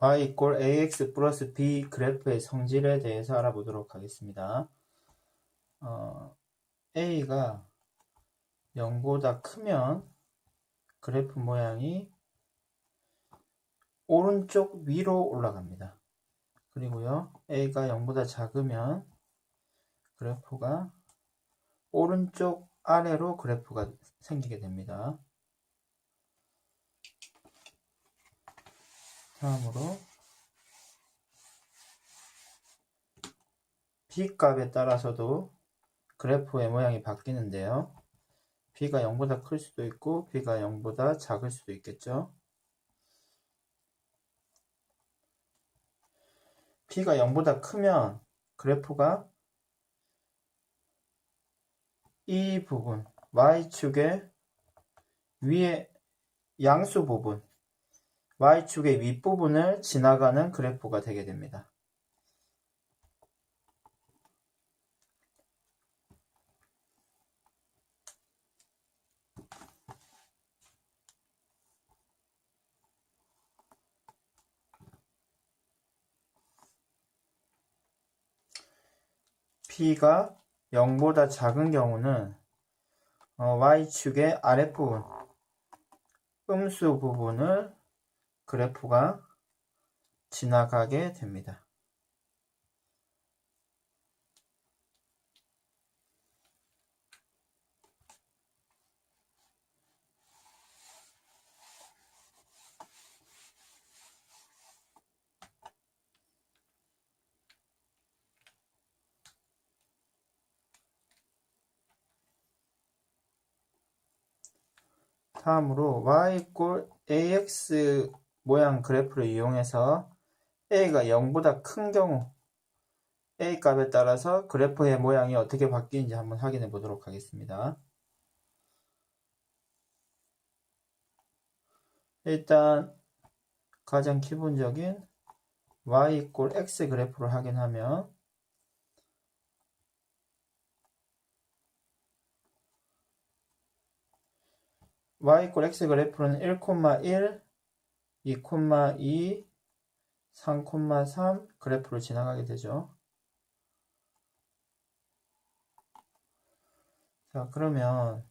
y 이꼴 ax 플러스 b 그래프의 성질에 대해서 알아보도록 하겠습니다. 어, a가 0보다 크면 그래프 모양이 오른쪽 위로 올라갑니다. 그리고요, a가 0보다 작으면 그래프가 오른쪽 아래로 그래프가 생기게 됩니다. 다음으로 B값에 따라서도 그래프의 모양이 바뀌는데요. B가 0보다 클 수도 있고 B가 0보다 작을 수도 있겠죠. B가 0보다 크면 그래프가 이 부분 Y축의 위에 양수 부분 Y축의 윗부분을 지나가는 그래프가 되게 됩니다. P가 0보다 작은 경우는 어, Y축의 아랫부분, 음수 부분을 그래프가 지나가게 됩니다. 다음으로 y 꼴 ax 모양 그래프를 이용해서 a가 0보다 큰 경우 a 값에 따라서 그래프의 모양이 어떻게 바뀌는지 한번 확인해 보도록 하겠습니다. 일단 가장 기본적인 y 꼴 x 그래프를 확인하면 y 꼴 x 그래프는 1,1 2,2, 3,3 그래프로 지나가게 되죠. 자, 그러면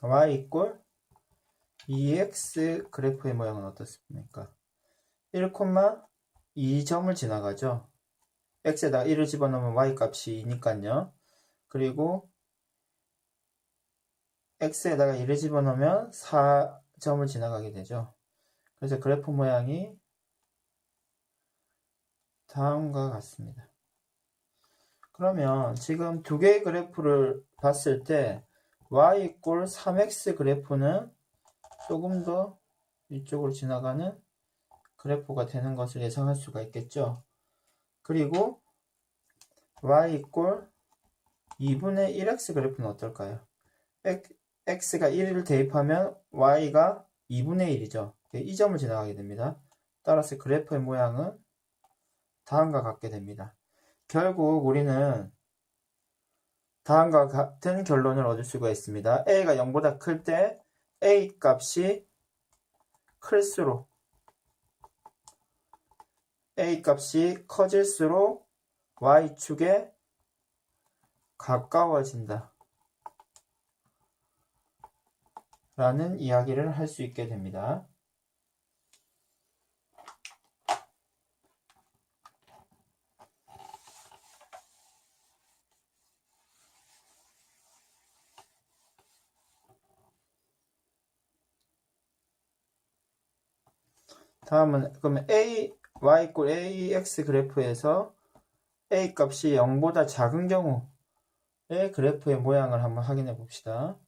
y 이꼴 2x 그래프의 모양은 어떻습니까? 1,2점을 지나가죠. X에다 1을 집어넣으면 y 값이 2니까요. 그리고 x에다가 1을 집어넣으면 4점을 지나가게 되죠. 그래서 그래프 모양이 다음과 같습니다. 그러면 지금 두 개의 그래프를 봤을 때 y 이꼴 3x 그래프는 조금 더 이쪽으로 지나가는 그래프가 되는 것을 예상할 수가 있겠죠. 그리고 y 이꼴 2분의 1x 그래프는 어떨까요? x가 1을 대입하면 y가 2분의 1이죠. 이 점을 지나가게 됩니다. 따라서 그래프의 모양은 다음과 같게 됩니다. 결국 우리는 다음과 같은 결론을 얻을 수가 있습니다. a가 0보다 클 때 a 값이 클수록 a 값이 커질수록 y축에 가까워진다. 라는 이야기를 할 수 있게 됩니다. 다음은 그러면 a y 이꼴 ax 그래프에서 a 값이 0보다 작은 경우의 그래프의 모양을 한번 확인해 봅시다.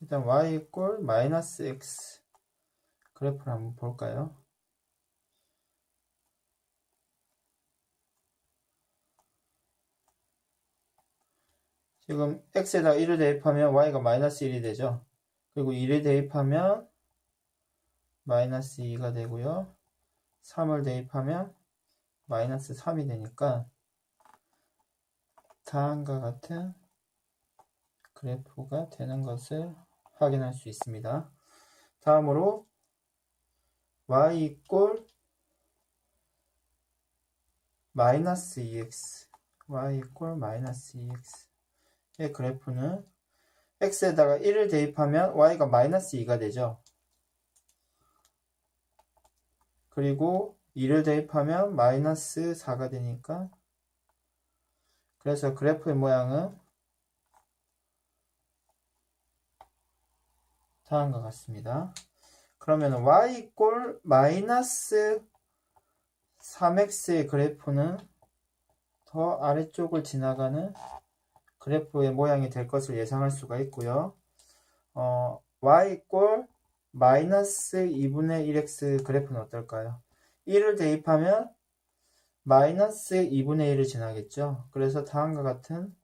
일단 y 이꼴 마이너스 x 그래프를 한번 볼까요? 지금 x에다 1을 대입하면 y가 마이너스 1이 되죠. 그리고 1을 대입하면 마이너스 2가 되고요. 3을 대입하면 마이너스 3이 되니까 다음과 같은 그래프가 되는 것을 확인할 수 있습니다. 다음으로 y 이꼴 마이너스 2x y 이꼴 마이너스 2x 의 그래프는 x에다가 1을 대입하면 y가 마이너스 2가 되죠. 그리고 2를 대입하면 마이너스 4가 되니까 그래서 그래프의 모양은 다음과 같습니다. 그러면 y 이꼴 마이너스 3x의 그래프는 더 아래쪽을 지나가는 그래프의 모양이 될 것을 예상할 수가 있고요. 어, y 이꼴 마이너스 2분의 1x 그래프는 어떨까요? 1을 대입하면 마이너스 2분의 1을 지나겠죠. 그래서 다음과 같은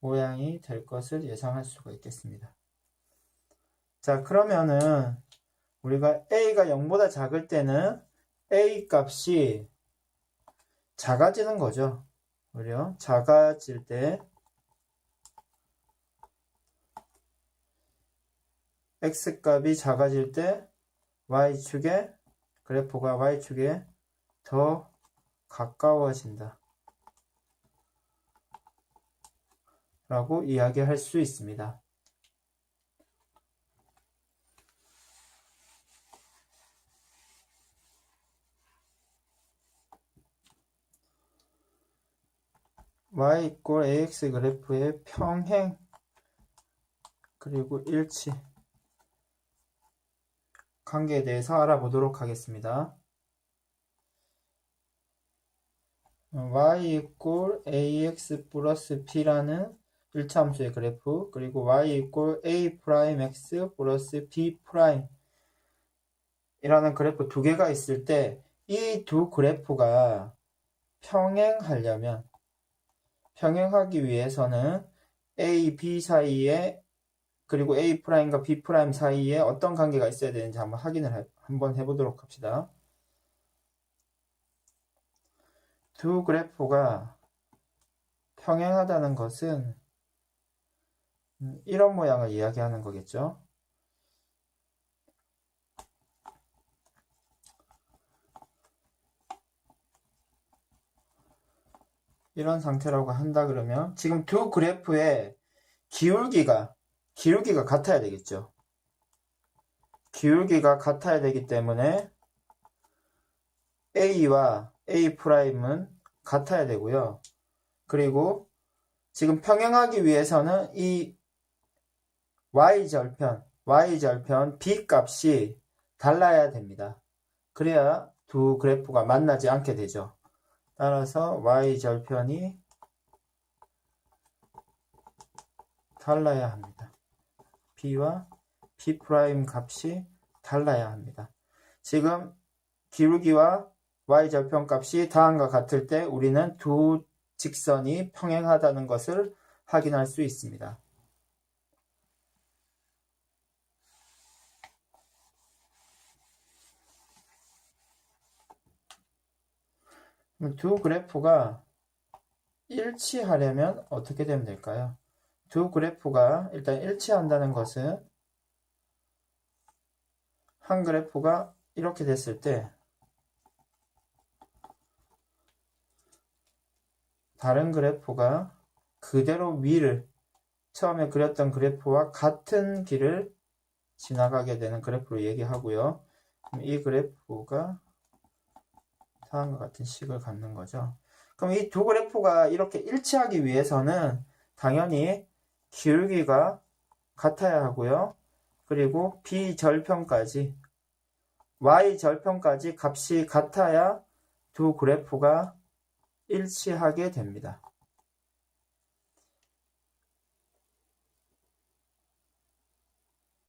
모양이 될 것을 예상할 수가 있겠습니다. 자, 그러면은 우리가 a가 0보다 작을 때는 a 값이 작아지는 거죠. 그래요? 작아질 때 x 값이 작아질 때 y축에 그래프가 y축에 더 가까워진다. 라고 이야기할 수 있습니다. y 이꼴 ax 그래프의 평행 그리고 일치 관계에 대해서 알아보도록 하겠습니다. y 이꼴 ax 플러스 b라는 1차함수의 그래프 그리고 y 이꼴 a 프라임 x 플러스 b 프라임 이라는 그래프 두 개가 있을 때 이 두 그래프가 평행하려면 평행하기 위해서는 a, b 사이에 그리고 a 프라임과 b 프라임 사이에 어떤 관계가 있어야 되는지 한번 확인을 해, 한번 해보도록 합시다. 두 그래프가 평행하다는 것은 음, 이런 모양을 이야기하는 거겠죠. 이런 상태라고 한다 그러면 지금 두 그래프의 기울기가 기울기가 같아야 되겠죠. 기울기가 같아야 되기 때문에 A와 A'은 같아야 되고요. 그리고 지금 평행하기 위해서는 이 Y절편, Y절편 B 값이 달라야 됩니다. 그래야 두 그래프가 만나지 않게 되죠. 따라서 Y절편이 달라야 합니다. B와 B 값이 달라야 합니다. 지금 기울기와 Y절편 값이 다음과 같을 때 우리는 두 직선이 평행하다는 것을 확인할 수 있습니다. 두 그래프가 일치하려면 어떻게 되면 될까요? 두 그래프가 일단 일치한다는 것은 한 그래프가 이렇게 됐을 때 다른 그래프가 그대로 위를 처음에 그렸던 그래프와 같은 길을 지나가게 되는 그래프로 얘기하고요. 이 그래프가 다음과 같은 식을 갖는 거죠. 그럼 이 두 그래프가 이렇게 일치하기 위해서는 당연히 기울기가 같아야 하고요. 그리고 B절편까지 Y절편까지 값이 같아야 두 그래프가 일치하게 됩니다.